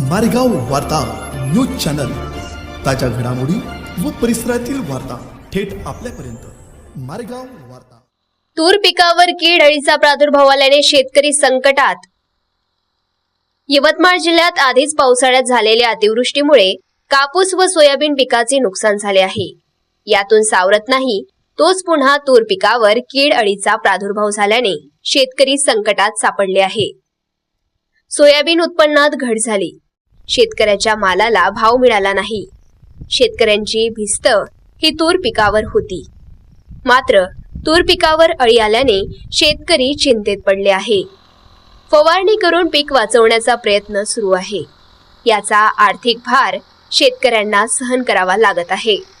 मारेगाव वार्ता news channel. ताज्या घडामोडी व परिसरातील वार्ता थेट आपल्यापर्यंत. मारेगाव वार्ता. तूर पिकावर कीड अळीचा प्रादुर्भाव आल्याने शेतकरी संकटात. यवतमाळ जिल्ह्यात आधीच पावसाळ्यात झालेल्या अतिवृष्टीमुळे कापूस व सोयाबीन पिकाचे नुकसान झाले आहे. यातून सावरत नाही तोच पुन्हा तूर पिकावर कीड अळीचा प्रादुर्भाव झाल्याने शेतकरी संकटात सापडले आहे. सोयाबीन उत्पन्नात घट झाली. शेतकऱ्याच्या मालाला भाव मिळाला नाही. शेतकऱ्यांची भिस्त ही तूर पिकावर होती. मात्र तूर पिकावर अळी आल्याने शेतकरी चिंतेत पडले आहे. फवारणी करून पीक वाचवण्याचा प्रयत्न सुरू आहे. याचा आर्थिक भार शेतकऱ्यांना सहन करावा लागत आहे.